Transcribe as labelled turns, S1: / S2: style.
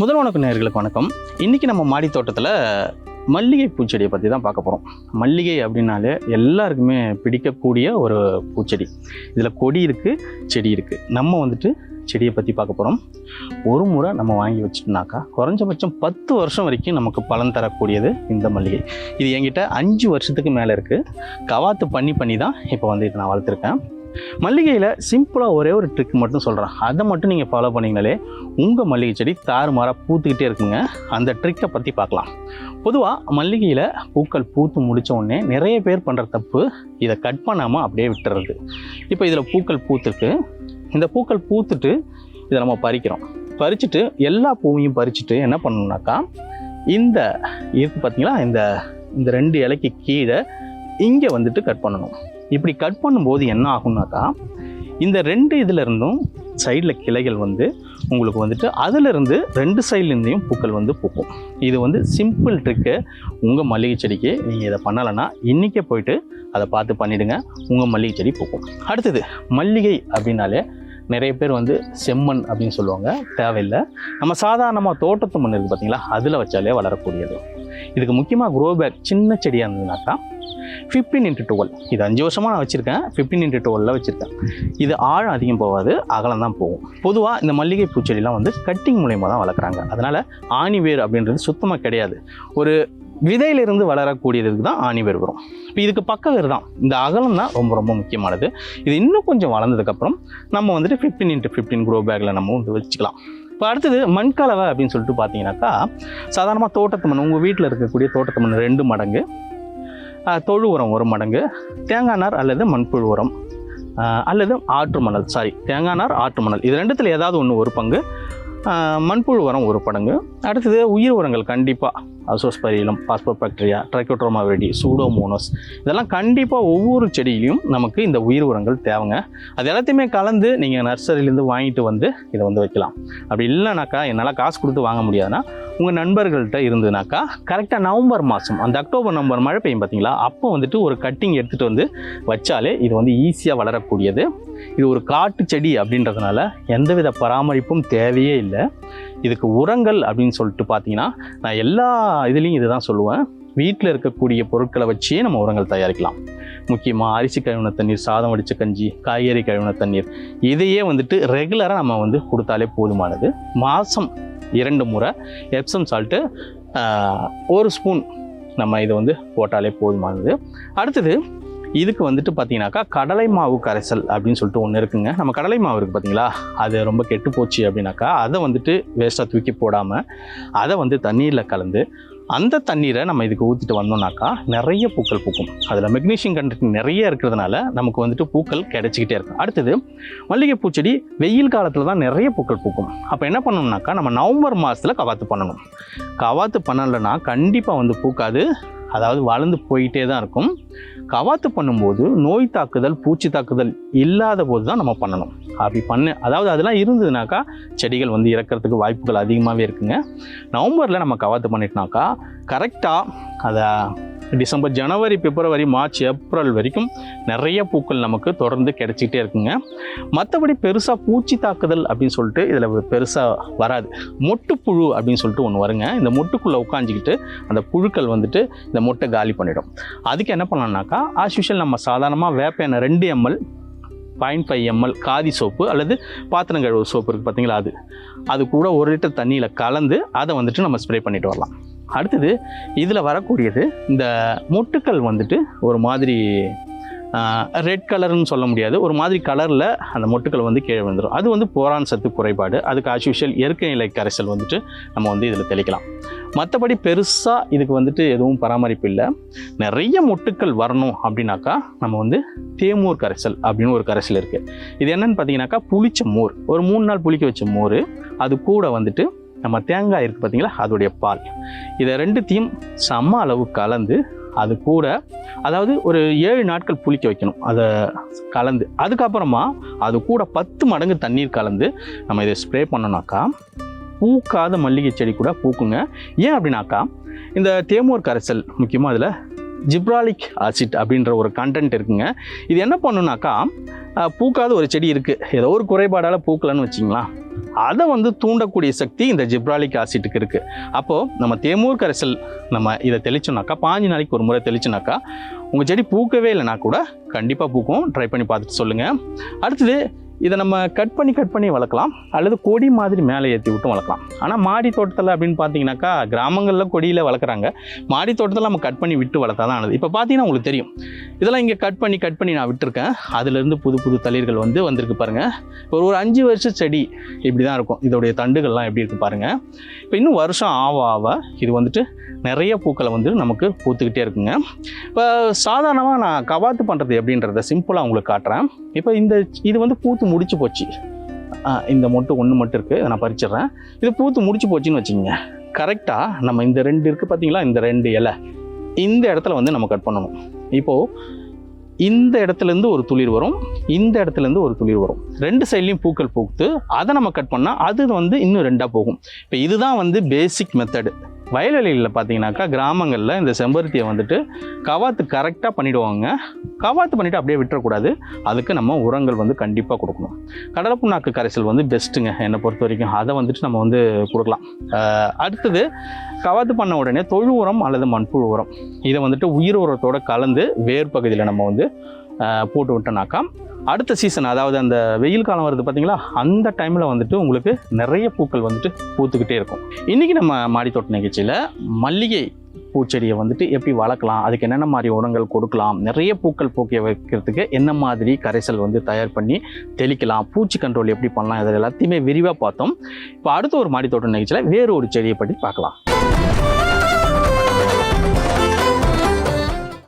S1: முதல் வணக்கம் நேர்களுக்கு வணக்கம். இன்றைக்கி நம்ம மாடி தோட்டத்தில் மல்லிகை பூச்செடியை பற்றி தான் பார்க்க போகிறோம் மல்லிகை அப்படின்னாலே எல்லாருக்குமே பிடிக்கக்கூடிய ஒரு பூச்செடி. இதில் கொடி இருக்குது செடி இருக்குது நம்ம வந்துட்டு செடியை பற்றி பார்க்க போகிறோம் ஒரு முறை நம்ம வாங்கி வச்சுட்டோம்னாக்கா குறைஞ்சபட்சம் பத்து வருஷம் வரைக்கும் நமக்கு பலன் தரக்கூடியது இந்த மல்லிகை. இது என்கிட்ட அஞ்சு வருஷத்துக்கு மேலே இருக்குது கவாத்து பண்ணி பண்ணி தான் இப்போ வந்து இதை நான் வளர்த்துருக்கேன். மல்லிகையில் சிம்பிளாக ஒரே ஒரு ட்ரிக் மட்டும் சொல்கிறேன் அதை மட்டும் நீங்கள் ஃபாலோ பண்ணிங்கனாலே உங்கள் மல்லிகை செடி தாறுமாறாக பூத்துக்கிட்டே இருக்குங்க. அந்த ட்ரிக்கை பற்றி பார்க்கலாம். பொதுவாக மல்லிகையில் பூக்கள் பூத்து முடித்த உடனே நிறைய பேர் பண்ணுற தப்பு இதை கட் பண்ணாமல் அப்படியே விட்டுறது. இப்போ இதில் பூக்கள் பூத்துருக்கு. இந்த பூக்கள் பூத்துட்டு இதை நம்ம பறிக்கிறோம். பறிச்சுட்டு எல்லா பூவையும் பறிச்சுட்டு என்ன பண்ணணும்னாக்கா இந்த இருக்கு பார்த்தீங்களா இந்த இந்த ரெண்டு இலைக்கு கீழே இங்கே வந்துட்டு கட் பண்ணணும். இப்படி கட் பண்ணும்போது என்ன ஆகுனாக்கா இந்த ரெண்டு இதிலிருந்தும் சைடில் கிளைகள் வந்து உங்களுக்கு வந்துட்டு அதிலிருந்து ரெண்டு சைட்லேருந்தையும் பூக்கள் வந்து பூக்கும். இது வந்து சிம்பிள் ட்ரிக்கு உங்கள் மல்லிகை செடிக்கு நீங்கள் இதை பண்ணலைன்னா இன்றைக்கே போயிட்டு அதை பார்த்து பண்ணிவிடுங்க உங்கள் மல்லிகை செடி பூக்கும். அடுத்தது மல்லிகை அப்படின்னாலே நிறைய பேர் வந்து செம்மண் அப்படின்னு சொல்லுவாங்க. தேவையில்லை. நம்ம சாதாரணமாக தோட்டத்து மண் இருக்குது பார்த்தீங்களா அதில் வச்சாலே வளரக்கூடியது. இதுக்கு முக்கியமாக க்ரோ பேக் சின்ன செடியாக இருந்ததுனாக்கா ஃபிஃப்டீன் இன்ட்டு டுவெல் இது அஞ்சு வருஷமாக நான் வச்சுருக்கேன். ஃபிஃப்டீன் இன்ட்டு டுவெலில் வச்சுருக்கேன். இது ஆழம் அதிகம் போகாது அகலம் தான் போகும். பொதுவாக இந்த மல்லிகை பூச்செடிலாம் வந்து கட்டிங் மூலயமா தான் வளர்க்குறாங்க. அதனால் ஆணி வேர் அப்படின்றது சுத்தமாக கிடையாது. ஒரு விதையிலிருந்து வளரக்கூடியதுக்கு தான் ஆணி வேர் வரும். இப்போ இதுக்கு பக்க வேர் தான். இந்த அகலம் தான் ரொம்ப ரொம்ப முக்கியமானது. இது இன்னும் கொஞ்சம் வளர்ந்ததுக்கப்புறம் நம்ம வந்துட்டு ஃபிஃப்டீன் இன்ட்டு ஃபிஃப்டீன் க்ரோ பேக்கில் நம்ம வந்து வச்சுக்கலாம். இப்போ அடுத்தது மண்கலவை அப்படின்னு சொல்லிட்டு பார்த்தீங்கன்னாக்கா சாதாரணமாக தோட்டத்து மண் உங்கள் வீட்டில் இருக்கக்கூடிய தோட்டத்து மண் ரெண்டு மடங்கு தொழு உரம் ஒரு மடங்கு தேங்காய் நார் அல்லது மண்புழு உரம் அல்லது ஆற்று மணல் சாரி தேங்காய் நார் ஆற்று மணல். இது ரெண்டுத்தில் ஏதாவது ஒன்று ஒரு பங்கு மண்புழு உரம் ஒரு படங்கு. அடுத்தது உயிர் உரங்கள் கண்டிப்பாக அசோஸ்பரிலம் பாஸ்போபாக்டீரியா ட்ரைக்கோட்ரோமா வெடி சூடோமோனோஸ். இதெல்லாம் கண்டிப்பாக ஒவ்வொரு செடியிலையும் நமக்கு இந்த உயிர் உரங்கள் தேவைங்க. அது எல்லாத்தையுமே கலந்து நீங்கள் நர்சரியிலேருந்து வாங்கிட்டு வந்து இதை வந்து வைக்கலாம். அப்படி இல்லைனாக்கா என்னால் காசு கொடுத்து வாங்க முடியாதுன்னா உங்கள் நண்பர்கள்ட்ட இருந்ததுனாக்கா கரெக்டாக நவம்பர் மாதம் அந்த அக்டோபர் நவம்பர் மழை பெய்யும் பார்த்தீங்களா அப்போ வந்துட்டு ஒரு கட்டிங் எடுத்துகிட்டு வந்து வச்சாலே இது வந்து ஈஸியாக வளரக்கூடியது. இது ஒரு காட்டு செடி அப்படின்றதுனால எந்தவித பராமரிப்பும் தேவையே இல்லை. இதுக்கு உரங்கள் அப்படின்னு சொல்லிட்டு பார்த்தீங்கன்னா நான் எல்லா இதுலேயும் இதுதான் சொல்லுவேன். வீட்டில் இருக்கக்கூடிய பொருட்களை வச்சே நம்ம உரங்கள் தயாரிக்கலாம். முக்கியமாக அரிசி கழுவின தண்ணீர் சாதம் வடித்த கஞ்சி காய்கறி கழுவின தண்ணீர். இதையே வந்துட்டு ரெகுலராக நம்ம வந்து கொடுத்தாலே போதுமானது. மாதம் இரண்டு முறை எப்சம் சால்ட்டு ஒரு ஸ்பூன் நம்ம இதை வந்து போட்டாலே போதுமானது. அடுத்தது இதுக்கு வந்துட்டு பார்த்தீங்கன்னாக்கா கடலை மாவு கரைசல் அப்படின்னு சொல்லிட்டு ஒன்று இருக்குங்க. நம்ம கடலை மாவு இருக்குது பார்த்தீங்களா அது ரொம்ப கெட்டு போச்சு அப்படின்னாக்கா அதை வந்துட்டு வேஸ்ட்டாக தூக்கி போடாமல் அதை வந்து தண்ணீரில் கலந்து அந்த தண்ணீரை நம்ம இதுக்கு ஊற்றிட்டு வந்தோம்னாக்கா நிறைய பூக்கள் பூக்கும். அதில் மெக்னீஷியம் கண்டென்ட் நிறைய இருக்கிறதுனால நமக்கு வந்துட்டு பூக்கள் கிடைச்சிக்கிட்டே இருக்கும். அடுத்தது மல்லிகை பூச்செடி வெயில் காலத்தில் தான் நிறைய பூக்கள் பூக்கும். அப்போ என்ன பண்ணணும்னாக்கா நம்ம நவம்பர் மாதத்தில் கவாத்து பண்ணணும். கவாத்து பண்ணலைன்னா கண்டிப்பாக வந்து பூக்காது. அதாவது வளர்ந்து போயிட்டே தான் இருக்கும். கவாத்து பண்ணும்போது நோய் தாக்குதல் பூச்சி தாக்குதல் இல்லாத போது தான் நம்ம பண்ணணும். அப்படி பண்ண அதாவது அதெல்லாம் இருந்ததுனாக்கா செடிகள் வந்து இறக்கிறதுக்கு வாய்ப்புகள் அதிகமாகவே இருக்குங்க. நவம்பரில் நம்ம கவாத்து பண்ணிட்டோம்னாக்கா கரெக்டாக அதை டிசம்பர் ஜனவரி பிப்ரவரி மார்ச் ஏப்ரல் வரைக்கும் நிறைய பூக்கள் நமக்கு தொடர்ந்து கிடைச்சிக்கிட்டே இருக்குங்க. மற்றபடி பெருசாக பூச்சி தாக்குதல் அப்படின்னு சொல்லிட்டு இதில் பெருசாக வராது. மொட்டுப்புழு அப்படின்னு சொல்லிட்டு ஒன்று வருங்க. இந்த மொட்டுக்குள்ளே உட்காந்துக்கிட்டு அந்த புழுக்கள் வந்துட்டு இந்த மொட்டை காலி பண்ணிடும். அதுக்கு என்ன பண்ணலாம்னாக்கா ஆஸ் யூஷுவல் நம்ம சாதாரணமாக வேப்ப ரெண்டு ml point five ml khadi soap அல்லது பாத்திரம் கழுவு சோப்பு இருக்குது பார்த்தீங்களா அது. அது கூட ஒரு லிட்டர் தண்ணியில் கலந்து அதை வந்துட்டு நம்ம ஸ்ப்ரே பண்ணிட்டு வரலாம். அடுத்தது இதில் வரக்கூடியது இந்த மொட்டுக்கள் வந்துட்டு ஒரு மாதிரி ரெட் கலர்னு சொல்ல முடியாது. ஒரு மாதிரி கலரில் அந்த மொட்டுக்கள் வந்து கீழே வந்துடும் அது வந்து போரான் சத்து குறைபாடு. அதுக்கு ஆஸ் யூஷுவல் இயற்கை நிலை கரைசல் வந்துட்டு நம்ம வந்து இதில் தெளிக்கலாம். மற்றபடி பெருசாக இதுக்கு வந்துட்டு எதுவும் பராமரிப்பு இல்லை. நிறைய மொட்டுக்கள் வரணும் அப்படின்னாக்கா நம்ம வந்து தேமூர் கரைசல் அப்படின்னு ஒரு கரைசல் இருக்குது இது என்னென்னு பார்த்தீங்கன்னாக்கா புளிச்ச மோர். ஒரு மூணு நாள் புளிக்க வச்ச மோர். அது கூட வந்துட்டு நம்ம தேங்காய் இருக்குது பார்த்தீங்களா அதோடைய பால். இதை ரெண்டுத்தையும் சம அளவு கலந்து அது கூட அதாவது ஒரு ஏழு நாட்கள் புளிக்க வைக்கணும். அதை கலந்து. அதுக்கப்புறமா அது கூட பத்து மடங்கு தண்ணீர் கலந்து நம்ம இதை ஸ்ப்ரே பண்ணோம்னாக்கா பூக்காத மல்லிகை செடி கூட பூக்குங்க. ஏன் அப்படின்னாக்கா இந்த தேமூர் கரைசல் முக்கியமாக அதில் ஜிப்ராலிக் ஆசிட் அப்படின்ற ஒரு கண்டென்ட் இருக்குங்க. இது என்ன பண்ணுனாக்கா பூக்காத ஒரு செடி இருக்குது ஏதோ ஒரு குறைபாடால் பூக்கலன்னு வச்சிங்களா அதை வந்து தூண்டக்கூடிய சக்தி இந்த ஜிப்ராலிக் ஆசிட்டுக்கு இருக்குது அப்போது நம்ம தேமூர் கரைசல் நம்ம இதை தெளிச்சோம்னாக்கா பாஞ்சு நாளைக்கு ஒரு முறை தெளிச்சோம்னாக்கா உங்கள் செடி பூக்கவே இல்லைனா கூட கண்டிப்பாக பூக்கும். ட்ரை பண்ணி பார்த்துட்டு சொல்லுங்கள் அடுத்தது இதை நம்ம கட் பண்ணி கட் பண்ணி வளர்க்கலாம். அல்லது கொடி மாதிரி மேலே ஏற்றி விட்டும் வளர்க்கலாம். ஆனால் மாடி தோட்டத்தில் அப்படின்னு பார்த்தீங்கன்னாக்கா கிராமங்களில் கொடியில் வளர்க்குறாங்க. மாடி தோட்டத்தில் நம்ம கட் பண்ணி விட்டு வளர்த்தா தான் ஆனது இப்போ பார்த்தீங்கன்னா உங்களுக்கு தெரியும். இதெல்லாம் இங்கே கட் பண்ணி கட் பண்ணி நான் விட்டுருக்கேன். அதுலேருந்து புது புது தளிர்கள் வந்து வந்திருக்கு பாருங்கள் ஒரு ஒரு அஞ்சு வருஷ செடி இப்படி தான் இருக்கும். இதோடைய தண்டுகள்லாம் எப்படி இருக்குது பாருங்கள் இப்போ இன்னும் வருஷம் ஆவ ஆவ இது வந்துட்டு நிறைய பூக்களை வந்து நமக்கு பூத்துக்கிட்டே இருக்குங்க. இப்போ சாதாரணமாக நான் கவாத்து பண்ணுறது எப்படின்றத சிம்பிளாக உங்களுக்கு காட்டுறேன். இப்போ இந்த இது வந்து பூத்து முடிச்சு போச்சு. இந்த மொட்டு ஒன்று மட்டும் இருக்குது இதை நான் பறிச்சிடுறேன். இது பூத்து முடிச்சு போச்சுன்னு வச்சுக்கோங்க. கரெக்டாக நம்ம இந்த ரெண்டு இருக்குது பார்த்தீங்களா இந்த ரெண்டு இலை. இந்த இடத்துல வந்து நம்ம கட் பண்ணணும். இப்போது இந்த இடத்துலேருந்து ஒரு துளிர் வரும். இந்த இடத்துலேருந்து ஒரு துளிர் வரும். ரெண்டு சைட்லேயும் பூக்கள் பூத்து அதை நம்ம கட் பண்ணால் அது வந்து இன்னும் ரெண்டாக போகும். இப்போ இதுதான் வந்து பேசிக் மெத்தடு வயல்வெளிகளில் பார்த்தீங்கன்னாக்கா கிராமங்களில் இந்த செம்பருத்தியை வந்துட்டு கவாத்து கரெக்டாக பண்ணிடுவாங்க. கவாத்து பண்ணிவிட்டு அப்படியே விட்டுறக்கூடாது. அதுக்கு நம்ம உரங்கள் வந்து கண்டிப்பாக கொடுக்கணும். கடலை புண்ணாக்கு கரைசல் வந்து பெஸ்ட்டுங்க என்னை பொறுத்த வரைக்கும். அதை வந்துட்டு நம்ம வந்து கொடுக்கலாம். அடுத்தது கவாத்து பண்ண உடனே தொழு உரம் அல்லது மண்புழு உரம். இதை வந்துட்டு உயிர் உரத்தோட கலந்து வேர் பகுதியில் நம்ம வந்து போட்டு விட்டோம்னாக்கா அடுத்த சீசன் அதாவது அந்த வெயில் காலம் வருது பார்த்தீங்களா அந்த டைமில் வந்துட்டு உங்களுக்கு நிறைய பூக்கள் வந்துட்டு பூத்துக்கிட்டே இருக்கும். இன்றைக்கி நம்ம மாடித்தோட்ட நிகழ்ச்சியில் மல்லிகை பூச்செடியை வந்துட்டு எப்படி வளர்க்கலாம் அதுக்கு என்னென்ன மாதிரி உரங்கள் கொடுக்கலாம் நிறைய பூக்கள் பூக்க வைக்கிறதுக்கு என்ன மாதிரி கரைசல் வந்து தயார் பண்ணி தெளிக்கலாம் பூச்சி கண்ட்ரோல் எப்படி பண்ணலாம் இது எல்லாத்தையுமே விரிவாக பார்த்தோம். இப்போ அடுத்த ஒரு மாடித்தோட்ட நிகழ்ச்சியில் வேறு ஒரு செடியை பற்றி பார்க்கலாம்.